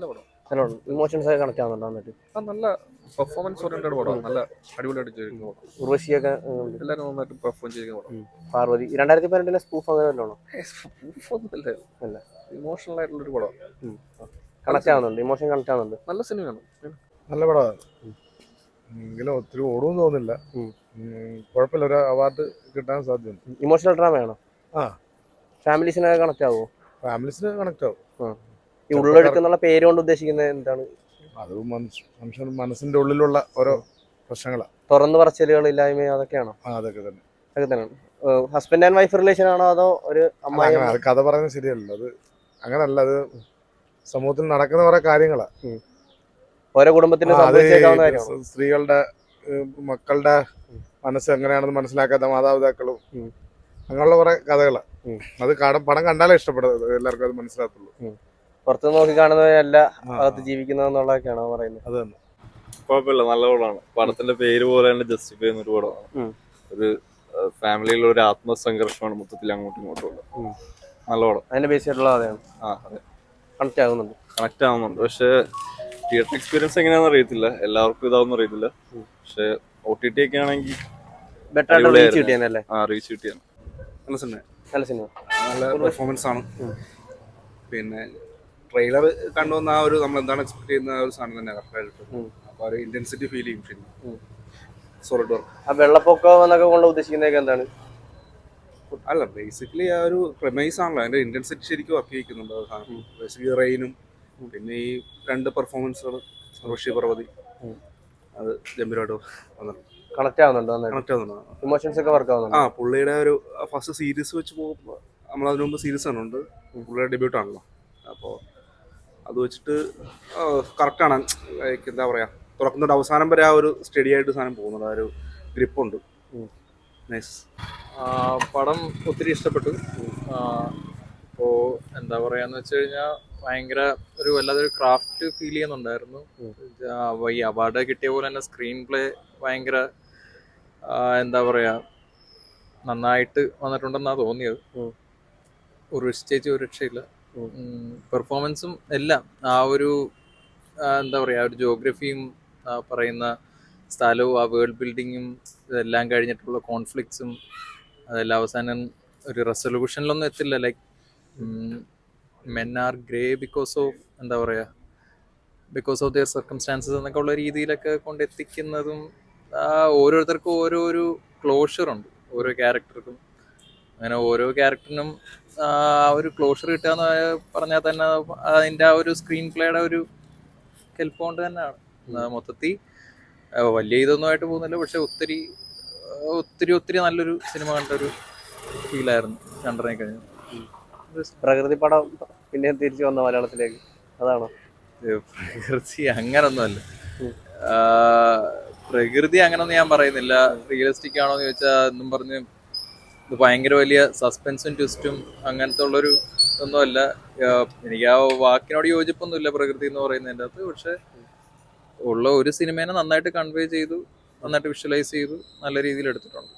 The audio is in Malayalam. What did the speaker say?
നല്ല പടം. നല്ല ഇമോഷൻസ് ഒക്കെ കണക്ട് ആവുന്നുണ്ടോ എന്നിട്ട്? ആ നല്ല പെർഫോമൻസ് ഓറിയന്റഡ് പടം. നല്ല അടിപൊളിയായിട്ട് ചെയ്തിരിക്കുന്ന പടം. ഉർവശിയൊക്കെ എല്ലാവരും നന്നായിട്ട് പെർഫോം ചെയ്തിരിക്കുന്ന പടം. പാർവതി. രണ്ടായിരത്തി പതിനെട്ടിലെ സ്പൂഫ് അങ്ങനെ ഒന്നുമില്ല. അല്ല. ഇമോഷണൽ ആയിട്ടുള്ള ഒരു പടം. കണക്ട് ആവുന്നുണ്ട്. ഇമോഷൻ കണക്ട് ആവുന്നുണ്ട്. നല്ല സിനിമയാണ്. നല്ല പടമാണ്. എങ്കിലും ഒത്തിരി ഓടും തോന്നില്ല കുഴപ്പമില്ല. ഒരു അവാർഡ് കിട്ടാൻ സാധ്യതയുണ്ട്. ഇമോഷണൽ ഡ്രാമയാണോ ആ. ഫാമിലീസിനൊക്കെ കണക്ട് ആവുമോ ഫാമിലീസിന് കണക്ട് ആവും. ഈ ഉള്ളെടുക്കുന്നുള്ള പേര് കൊണ്ട് ഉദ്ദേശിക്കുന്നത് എന്താണ്? അത് മനുഷ്യ മനസ്സിന്റെ ഉള്ളിലുള്ള ഓരോ പ്രശ്നങ്ങളാണ് തുറന്നു പറച്ചിലുകൾ ഇല്ലായ്മ അതൊക്കെയാണോ? അതൊക്കെ തന്നെ. അതൊക്കെ തന്നെയാണ്. ഹസ്ബൻഡ് ആൻഡ് വൈഫ് റിലേഷൻ ആണോ അതോ ഒരു അമ്മായി കഥ പറയുന്നത് ശരിയല്ല അത് അങ്ങനല്ല അത് സമൂഹത്തിൽ നടക്കുന്ന കുറെ കാര്യങ്ങളാണ് ഓരോ കുടുംബത്തിന് സ്ത്രീകളുടെ മക്കളുടെ മനസ്സ് എങ്ങനെയാണെന്ന് മനസ്സിലാക്കാത്ത മാതാപിതാക്കളും അങ്ങനെയുള്ള കുറെ കഥകളാണ് അത് പടം കണ്ടാലേ ഇഷ്ടപ്പെടുന്നത് എല്ലാവർക്കും അത് മനസ്സിലാകത്തുള്ളൂ. പുറത്ത് നോക്കി കാണുന്നവരല്ല അകത്ത് ജീവിക്കുന്നതെന്നുള്ളതൊക്കെയാണ് പറയുന്നത്. അത് തന്നെ. കുഴപ്പമില്ല നല്ല പടമാണ്. പടത്തിന്റെ പേര് പോലെ തന്നെ ജസ്റ്റിഫൈ ചെയ്യുന്ന ഒരു പടമാണ് ഒരു ഫാമിലിയിലെ ഒരു ആത്മസംഘർഷമാണ് മൊത്തത്തിൽ അങ്ങോട്ടും ഇങ്ങോട്ടും ഉള്ളത്. നല്ല പടം. അതിന്റെ ബേസ് ആയിട്ടുള്ള അതെയാണ് ആ അതെ. കണക്ട് ആകുന്നുണ്ട്. കണക്ട് ആവുന്നുണ്ട്. പക്ഷേ തിയേറ്റർ എക്സ്പീരിയൻസ് എങ്ങനെയാണെന്ന് അറിയത്തില്ല. എല്ലാവർക്കും ഇതാവുന്ന അറിയത്തില്ല. പക്ഷേ ഒ ടി ടി ഒക്കെ ആണെങ്കിൽ ബെറ്റർ ആയിട്ട് റീച്ച് കിട്ടിയാനല്ലേ ആ റീച്ച് കിട്ടിയാണ് നല്ല സിനിമ നല്ല സിനിമ നല്ല പെർഫോമൻസ് ആണ്. പിന്നെ ട്രെയിലർ കണ്ടുവന്ന ആ ഒരു നമ്മൾ എന്താണ് എക്സ്പെക്ട് ചെയ്യുന്ന ആ ഒരു സാധനം തന്നെ കറക്റ്റായിട്ട് ഉം. അപ്പോൾ ഒരു ഇന്റൻസിറ്റി ഫീൽ ചെയ്യും. സോളിഡ് വർക്ക് ആ വെള്ളപ്പൊക്കം എന്നൊക്കെ കൊണ്ട് ഉദ്ദേശിക്കുന്നതൊക്കെ എന്താണ്? അല്ല ബേസിക്കലി ആ ഒരു പ്രമൈസ് ആണല്ലോ. അതിന്റെ ഇന്റൻസിറ്റി ശരിക്കും വർക്ക് ചെയ്യുന്നുണ്ട് ബേസിക്കലി റെയിനും പിന്നെ ഈ രണ്ട് പെർഫോമൻസുകൾ ഋഷി പർവതി അത് ഗംഭീരമായിട്ട് വന്നിട്ടുണ്ട് കണക്ട് ആവുന്നുണ്ട് കണക്ട് ആവുന്നുണ്ട്. ഇമോഷൻസ് ഒക്കെ വർക്ക് ആവുന്നുണ്ട്? ആ പുള്ളിയുടെ ഒരു ഫസ്റ്റ് സീരീസ് വെച്ച് പോകുമ്പോൾ നമ്മൾ അതിനു മുമ്പ് സീരീസ് ആണുണ്ട് പുള്ളിയുടെ ഡെബ്യൂട്ട് ആണല്ലോ. അപ്പോൾ അത് വെച്ചിട്ട് കറക്റ്റാണ് ലൈക്ക് എന്താ പറയുക തുറക്കുന്നതിന്റെ അവസാനം വരെ ആ ഒരു സ്റ്റഡി ആയിട്ട് സാധനം പോകുന്നുണ്ട് ആ ഒരു ഗ്രിപ്പുണ്ട്. നൈസ് പടം ഒത്തിരി ഇഷ്ടപ്പെട്ടു ഇപ്പോൾ എന്താ പറയാന്ന് വെച്ച് കഴിഞ്ഞാൽ ഭയങ്കര ഒരു വല്ലാതൊരു ക്രാഫ്റ്റ് ഫീൽ ചെയ്യുന്നുണ്ടായിരുന്നു. ഈ അവാർഡ് കിട്ടിയ പോലെ തന്നെ സ്ക്രീൻ പ്ലേ ഭയങ്കര എന്താ പറയാ നന്നായിട്ട് വന്നിട്ടുണ്ടെന്നാണ് തോന്നിയത്. ഒരു ചേച്ചി ഒരു രക്ഷയില്ല. പെർഫോമൻസും എല്ലാം ആ ഒരു എന്താ പറയാ ആ ഒരു ജോഗ്രഫിയും പറയുന്ന സ്ഥലവും ആ വേൾഡ് ബിൽഡിങ്ങും ഇതെല്ലാം കഴിഞ്ഞിട്ടുള്ള കോൺഫ്ലിക്ട്സും അതെല്ലാം അവസാനം ഒരു റെസൊല്യൂഷനിലൊന്നും എത്തില്ല. Like men are grey because of എന്താ പറയുക ബിക്കോസ് ഓഫ് ദിയർ സർക്കംസ്റ്റാൻസസ് എന്നൊക്കെ ഉള്ള രീതിയിലൊക്കെ കൊണ്ടെത്തിക്കുന്നതും ഓരോരുത്തർക്കും ഓരോ ഒരു ക്ലോഷറുണ്ട് ഓരോ ക്യാരക്ടർക്കും അങ്ങനെ ഓരോ ക്യാരക്ടറിനും ഒരു ക്ലോഷർ കിട്ടുക എന്ന് പറഞ്ഞാൽ തന്നെ അതിന്റെ ആ ഒരു സ്ക്രീൻ പ്ലേയുടെ ഒരു കെൽപ്പോണ്ട് കൊണ്ട് തന്നെയാണ്. മൊത്തത്തിൽ വലിയ ഇതൊന്നും ആയിട്ട് പോകുന്നില്ല. പക്ഷെ ഒത്തിരി ഒത്തിരി ഒത്തിരി നല്ലൊരു സിനിമ കണ്ട ഒരു ഫീലായിരുന്നു കണ്ടിറങ്ങി കഴിഞ്ഞു. പ്രകൃതി പടം പിന്നെ തിരിച്ചു വന്ന മലയാളത്തിലേക്ക്. അതാണോ? പ്രകൃതി അങ്ങനൊന്നുമല്ല. പ്രകൃതി അങ്ങനൊന്നും ഞാൻ പറയുന്നില്ല. റിയലിസ്റ്റിക് ആണോ എന്ന് ചോദിച്ചാൽ എന്നും പറഞ്ഞ് ഇത് ഭയങ്കര വലിയ സസ്പെൻസും ട്വിസ്റ്റും അങ്ങനത്തെ ഉള്ളൊരു ഒന്നുമല്ല. എനിക്ക് ആ വാക്കിനോട് യോജിപ്പൊന്നുമില്ല പ്രകൃതി എന്ന് പറയുന്നതിന്റെ അകത്ത്. പക്ഷെ ഉള്ള ഒരു സിനിമേനെ നന്നായിട്ട് കൺവേ ചെയ്തു നന്നായിട്ട് വിഷ്വലൈസ് ചെയ്തു നല്ല രീതിയിൽ എടുത്തിട്ടുണ്ട്.